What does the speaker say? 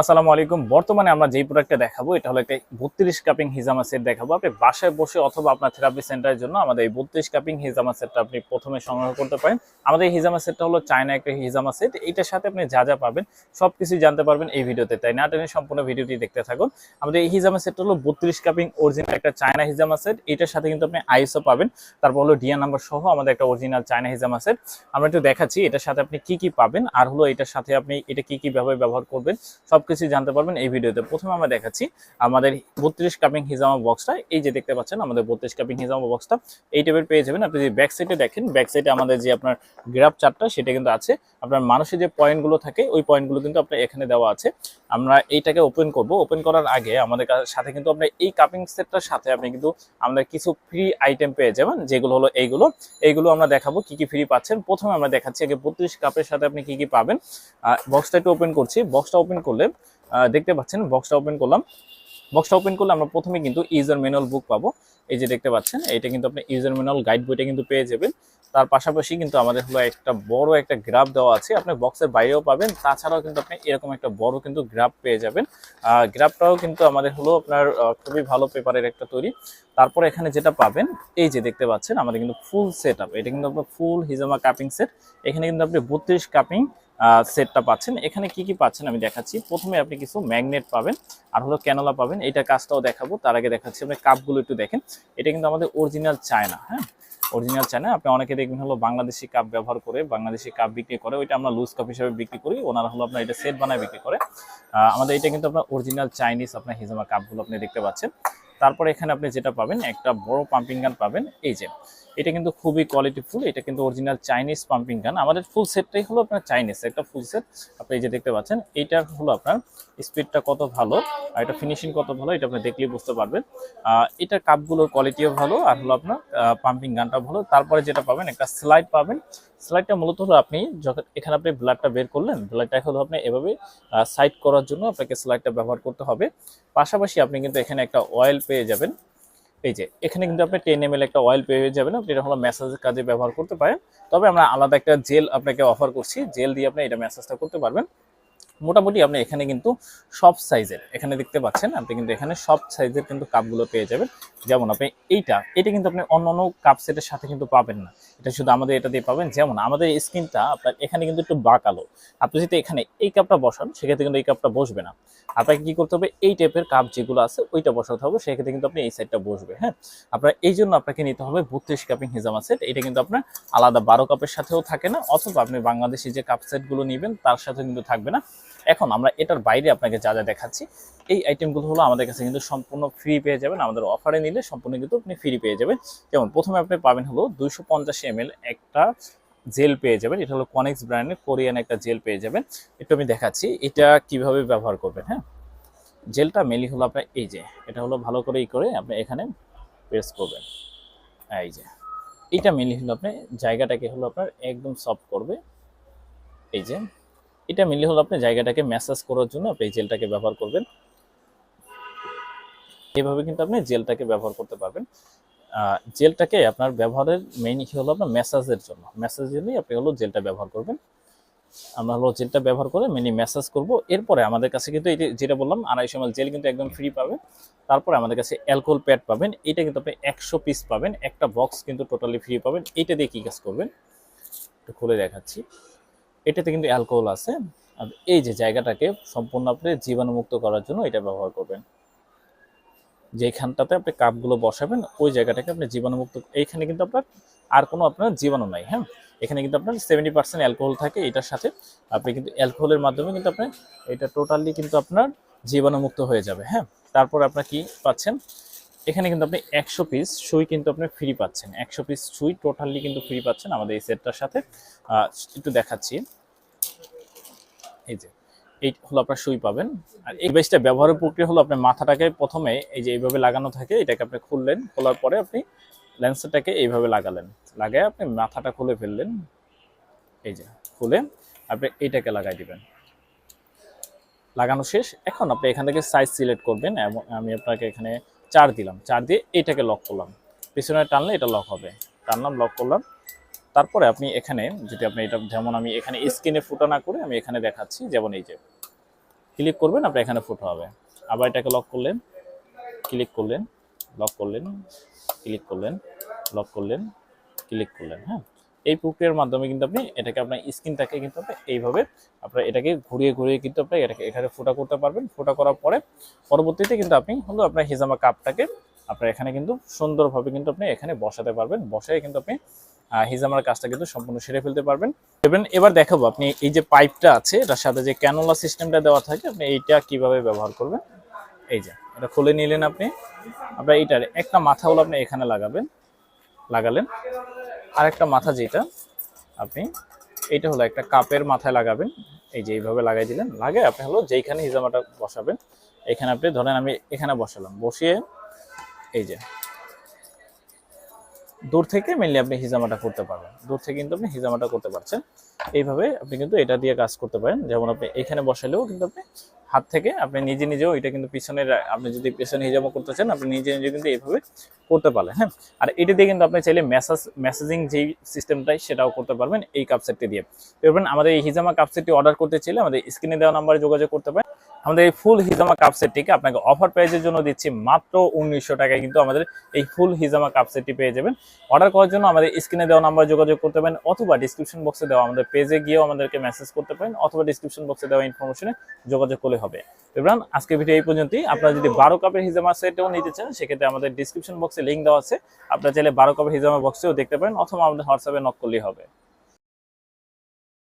আসসালামু আলাইকুম। বর্তমানে আমরা যেই প্রোডাক্টটা দেখাবো, এটা হলো একটা বত্রিশ কাপিং হিজামা সেট দেখাবো। আপনি বাসায় বসে অথবা আপনার থেরাপি সেন্টারের জন্য আমাদের এই বত্রিশ কাপিং হিজামা সেটটা আপনি প্রথমে সংগ্রহ করতে পারেন। আমাদের এই হিজামা সেটটা হলো চায়না একটা হিজামা সেট এটার সাথে আপনি যা যা পাবেন সব কিছুই জানতে পারবেন এই ভিডিওতে। তাই না, টেনে সম্পূর্ণ ভিডিওটি দেখতে থাকুন। আমাদের এই হিজামা সেটটা হলো বত্রিশ কাপিং অরিজিনাল একটা চায়না হিজামা সেট এটার সাথে কিন্তু আপনি আইএসও পাবেন। তারপর হলো ডিয়া নাম্বার সহ আমাদের একটা অরিজিনাল চায়না হিজামা সেট আমরা একটু দেখাচ্ছি, এটার সাথে আপনি কি কি পাবেন? আর হলো এটার সাথে আপনি এটা কি কি ভাবে ব্যবহার করবেন? সবকিছু জানতে পারবেন এই ভিডিওতে। প্রথমে আমরা দেখাচ্ছি আমাদের বত্রিশ কাপিং হিজামা বক্সটা এই যে দেখতে পাচ্ছেন, আমাদের বত্রিশ কাপিং হিজামা বক্সটা এই টাইপের পেয়ে যাবেন। আপনি যদি ব্যাক সাইডে দেখেন ব্যাক সাইডে আমাদের যে আপনার গ্রাফ চারটা সেটা কিন্তু আছে। আপনার মানুষের যে পয়েন্টগুলো থাকে, ওই পয়েন্টগুলো কিন্তু আপনার এখানে দেওয়া আছে। আমরা এইটাকে ওপেন করব। ওপেন করার আগে আমাদের সাথে কিন্তু আপনার এই কাপিং সেটটার সাথে আপনি কিন্তু আমাদের কিছু ফ্রি আইটেম পেয়ে যাবেন, যেগুলো হলো এইগুলো। এইগুলো আমরা দেখাবো, কি কি ফ্রি পাচ্ছেন। প্রথমে আমরা দেখাচ্ছি আগে বত্রিশ কাপের সাথে আপনি কি কি পাবেন। বক্সটা একটু ওপেন করছি। বক্সটা ওপেন করলে দেখতে পাচ্ছেন বক্সটা ওপেন করলাম। বক্সটা ওপেন করলে আমরা প্রথমে কিন্তু ইউজার ম্যানুয়াল বুক পাবো। এই যে দেখতে পাচ্ছেন এটা কিন্তু আপনি ইউজার ম্যানুয়াল গাইড বইটা কিন্তু পেয়ে যাবেন। তার পাশাপাশি কিন্তু আমাদের হলো একটা বড় একটা গ্রাফ দেওয়া আছে। আপনি বক্সের বাইরেও পাবেন, তাছাড়াও কিন্তু আপনি এরকম একটা বড় কিন্তু গ্রাফ পেয়ে যাবেন। গ্রাফটাও কিন্তু আমাদের হলো আপনার খুবই ভালো পেপারের একটা তৈরি। তারপর এখানে যেটা পাবেন, এই যে দেখতে পাচ্ছেন, আমাদের কিন্তু ফুল সেট আপ এটা কিন্তু আপনার ফুল হিজামা কাপিং সেট এখানে কিন্তু আপনি বত্রিশ কাপিং সেটটা পাচ্ছেন। এখানে কি কি পাচ্ছেন আমি দেখাচ্ছি। প্রথমে আপনি কিছু ম্যাগনেট পাবেন আর হলো ক্যানোলা পাবেন। এটা কাজটাও দেখাবো। তার আগে দেখাচ্ছি আপনি কাপগুলো একটু দেখেন। এটা কিন্তু আমাদের অরিজিনাল চায়না হ্যাঁ? অরিজিনাল চায়না আপনি অনেকে দেখবেন হলো বাংলাদেশি কাপ ব্যবহার করে, বাংলাদেশি কাপ বিক্রি করে, ওইটা আমরা লুজ কাপ হিসেবে বিক্রি করি। ওনারা হলো আপনার এটা সেট বানায় বিক্রি করে। আমাদের এটা কিন্তু আপনার অরিজিনাল চাইনিজ আপনার হিজামা কাপগুলো আপনি দেখতে পাচ্ছেন। তারপরে এখানে আপনি যেটা পাবেন, একটা বড় পাম্পিং গান পাবেন। এই যে এটা কিন্তু খুবই কোয়ালিটিফুল এটা কিন্তু অরিজিনাল চাইনিজ পাম্পিং গান আমাদের ফুল সেটটাই হলো আপনার চাইনিজ একটা ফুল সেট আপনি যে দেখতে পাচ্ছেন এইটার হলো আপনার স্পিডটা কত ভালো, আর এটা ফিনিশিং কত ভালো, এটা আপনি দেখলেই বুঝতে পারবেন। এটার কাপগুলোর কোয়ালিটিও ভালো, আর হলো আপনার পাম্পিং গানটা ভালো। তারপরে যেটা পাবেন, একটা স্লাইড পাবেন। স্লাইডটা মূলত হলো আপনি যখন এখানে আপনি ব্লাডটা বের করলেন ব্লাডটা হলো আপনি এভাবে সাইড করার জন্য আপনাকে স্লাইডটা ব্যবহার করতে হবে। পাশাপাশি আপনি কিন্তু এখানে একটা অয়েল পেয়ে যাবেন। এই যে, এখানে কিন্তু আপনি টেন এম একটা অয়েল পেয়ে যাবেন। আপনি এটা হলো ম্যাসাজের কাজে ব্যবহার করতে পারেন। তবে আমরা আলাদা একটা জেল আপনাকে অফার করছি। জেল দিয়ে আপনি এটা ম্যাসাজটা করতে পারবেন। মোটামুটি আপনি এখানে কিন্তু সব সাইজের এখানে দেখতে পাচ্ছেন, আপনি কিন্তু এখানে সব সাইজের কিন্তু কাপগুলো পেয়ে যাবেন। যেমন আপনি এইটা, এটা কিন্তু আপনি অন্য অন্য কাপ সেটের সাথে কিন্তু পাবেন না। এটা শুধু আমাদের এটা দিয়ে পাবেন। যেমন আমাদের স্ক্রিনটা আপনার এখানে কিন্তু একটু বাঁকালো। আপনি যদি এখানে এই কাপটা বসান, সেক্ষেত্রে কিন্তু এই কাপটা বসবে না। আপনাকে কি করতে হবে? এই টাইপের কাপ যেগুলো আছে, ওইটা বসাতে হবে। সেক্ষেত্রে কিন্তু আপনি এই সাইডটা বসবে হ্যাঁ? আপনার এই জন্য আপনাকে নিতে হবে বত্রিশ কাপিং হিজামা সেট এটা কিন্তু আপনার আলাদা বারো কাপের সাথেও থাকে না। অথবা আপনি বাংলাদেশি যে কাপ সেটগুলো নেবেন, তার সাথে কিন্তু থাকবে না। এখন আমরা এটার বাইরে আপনাকে যা যা দেখাচ্ছি, এই আইটেমগুলো হলো আমাদের কাছে কিন্তু সম্পূর্ণ ফ্রি পেয়ে যাবেন। আমাদের অফারে নিলে সম্পূর্ণ কিন্তু আপনি ফ্রি পেয়ে যাবেন। যেমন প্রথমে আপনি পাবেন হলো দুইশো পঞ্চাশ এম একটা জেল পেয়ে যাবেন। এটা হলো কনেক্স ব্র্যান্ডের কোরিয়ান একটা জেল পেয়ে যাবেন। একটু আমি দেখাচ্ছি, এটা কীভাবে ব্যবহার করবেন হ্যাঁ? জেলটা মেনলি হলো আপনার, এই যে, এটা হলো ভালো করে ই করে আপনি এখানে প্রেস করবেন। এই যে এটা মেনলি হলো আপনি, জায়গাটাকে হলো আপনার একদম সফট করবে। এই যে এটা মেনলি হলো আপনি জায়গাটাকে ম্যাসাজ করার জন্য আপনি জেলটাকে ব্যবহার করবেন। এভাবে কিন্তু আপনি জেলটাকে ব্যবহার করতে পারবেন। জেলটাকে আপনার ব্যবহারের মেইন হলো আপনার ম্যাসাজের জন্য। ম্যাসাজের জন্যই আপনি হলো জেলটা ব্যবহার করবেন। আমরা হলো জেলটা ব্যবহার করে মিনি ম্যাসাজ করব। এরপরে আমাদের কাছে কিন্তু এই যেটা বললাম, আড়াইশো এমএল জেল কিন্তু একদম ফ্রি পাবেন। তারপরে আমাদের কাছে অ্যালকোহল প্যাড পাবেন। এটা কিন্তু আপনি একশো পিস পাবেন। একটা বক্স কিন্তু টোটালি ফ্রি পাবেন। এটা দিয়ে কি কাজ করবেন? একটু খুলে দেখাচ্ছি। এটাতে কিন্তু অ্যালকোহল আছে। আর এই যে জায়গাটাকে সম্পূর্ণ আপনি জীবাণুমুক্ত করার জন্য এটা ব্যবহার করবেন। যেখানটাতে আপনি কাপগুলো বসাবেন, ওই জায়গাটাকে আপনি জীবাণুমুক্ত এইখানে কিন্তু আপনার আর কোনো আপনার জীবাণু নাই হ্যাঁ? এখানে কিন্তু আপনার সেভেন্টি পার্সেন্ট অ্যালকোহল থাকে এটার সাথে। আপনি কিন্তু অ্যালকোহলের মাধ্যমে কিন্তু আপনি এটা টোটালি কিন্তু আপনার জীবাণুমুক্ত হয়ে যাবে হ্যাঁ? তারপর আপনার কি পাচ্ছেন? এখানে কিন্তু আপনি একশো পিস সুই কিন্তু আপনি ফ্রি পাচ্ছেন। একশো পিস সুই টোটালি কিন্তু ফ্রি পাচ্ছেন আমাদের এই সেটটার সাথে। একটু দেখাচ্ছি। এই যে, এই হলো আপনার সুই পাবেন। আর এই বেসটা ব্যবহারের প্রক্রিয়া হলো আপনার মাথাটাকে প্রথমে এই যে এইভাবে লাগানো থাকে, এটাকে আপনি খুললেন, খোলার পরে আপনি লেন্সটাকে এইভাবে লাগালেন। লাগায় আপনি মাথাটা খুলে ফেললেন। এই যে, খুলে আপনি এইটাকে লাগাই দিবেন। লাগানো শেষ। এখন আপনি এখান থেকে সাইজ সিলেক্ট করবেন। এবং আমি আপনাকে এখানে চার দিলাম, চার দিয়ে এটাকে লক করলাম। পিছনে টানলে এটা লক হবে। টানলাম লক করলাম। তারপরে আপনি এখানে, যদি আপনি এটা, যেমন আমি এখানে স্ক্রিনে ফুটো না করে আমি এখানে দেখাচ্ছি, যেমন এই যে। ক্লিক করবেন, আপনার এখানে ফুটো হবে। আবার এটাকে লক করলেন ক্লিক করলেন লক করলেন ক্লিক করলেন লক করলেন ক্লিক করলেন হ্যাঁ। এই প্রক্রিয়ার মাধ্যমে কিন্তু আপনি এটাকে আপনার স্কিনটাকে কিন্তু আপনি এইভাবে আপনার এটাকে ঘুরিয়ে ঘুরিয়ে কিন্তু আপনি এটাকে এখানে ফোটা করতে পারবেন। ফোটা করার পরে পরবর্তীতে কিন্তু আপনি হলো আপনার হিজামা কাপটাকে আপনার এখানে কিন্তু সুন্দরভাবে কিন্তু আপনি এখানে বসাতে পারবেন। বসায় কিন্তু আপনি হিজামার কাজটা কিন্তু সম্পূর্ণ সেরে ফেলতে পারবেন। এবং এবার দেখাবো আপনি এই যে পাইপটা আছে, এটার সাথে যে ক্যানোলা সিস্টেমটা দেওয়া থাকে, আপনি এইটা কীভাবে ব্যবহার করবেন? এই যে, এটা খুলে নিলেন আপনি। আপনার এইটার একটা মাথা হলো আপনি এখানে লাগাবেন, লাগালেন। আর একটা মাথা যেটা, আপনি এটা হলো একটা কাপের মাথায় লাগাবেন। এই যে এইভাবে লাগাই দিলেন লাগে আপনি হলো যেইখানে হিজামাটা বসাবেন, এখানে আপনি ধরেন আমি এখানে বসালাম। বসিয়ে এই যে দূর থেকে মেনলি আপনি হিজামাটা করতে পারবেন। দূর থেকে কিন্তু আপনি হিজামাটা করতে পারছেন। এইভাবে আপনি কিন্তু এটা দিয়ে কাজ করতে পারেন। যেমন আপনি এখানে বসালেও কিন্তু আপনি হাত থেকে আপনি নিজে নিজেও এটা কিন্তু পিছনের, আপনি যদি পেছনে হিজামা করতে চান, আপনি নিজে নিজে কিন্তু এইভাবে করতে পারলেন হ্যাঁ? আর এটা দিয়ে কিন্তু আপনি চাইলে মেসেজ মেসেজিং যেই সিস্টেমটাই সেটাও করতে পারবেন এই কাপসেটটি দিয়ে। এবার আমাদের এই হিজামা কাপসেটটি অর্ডার করতে চাইলে আমাদের স্ক্রিনে দেওয়া নাম্বারে যোগাযোগ করতে পারেন। আমাদের এই ফুল হিজামা কাপ সেটটিকে আপনাকে অফার প্রাইজের জন্য দিচ্ছি মাত্র উনিশশো টাকায়। কিন্তু আমাদের এই ফুল হিজামা কাপ সেটটি পেয়ে যাবেন। অর্ডার করার জন্য আমাদের স্ক্রিনে দেওয়া নাম্বার যোগাযোগ করতে পারেন, অথবা ডিসক্রিপশন বক্সে দেওয়া আমাদের পেজে গিয়েও আমাদেরকে মেসেজ করতে পারেন, অথবা ডিসক্রিপশন বক্সে দেওয়া ইনফরমেশনে যোগাযোগ করলে হবে। ইমরান আজকে ভিডিও এই পর্যন্তই। আপনারা যদি বারো কাপের হিজামা সেটও নিতে চান, সেক্ষেত্রে আমাদের ডিসক্রিপশন বক্সে লিঙ্ক দেওয়া আছে। আপনারা চাইলে বারো কাপের হিজামা বক্সেও দেখতে পারেন, অথবা আমাদের হোয়াটসঅ্যাপে নক করলেই হবে।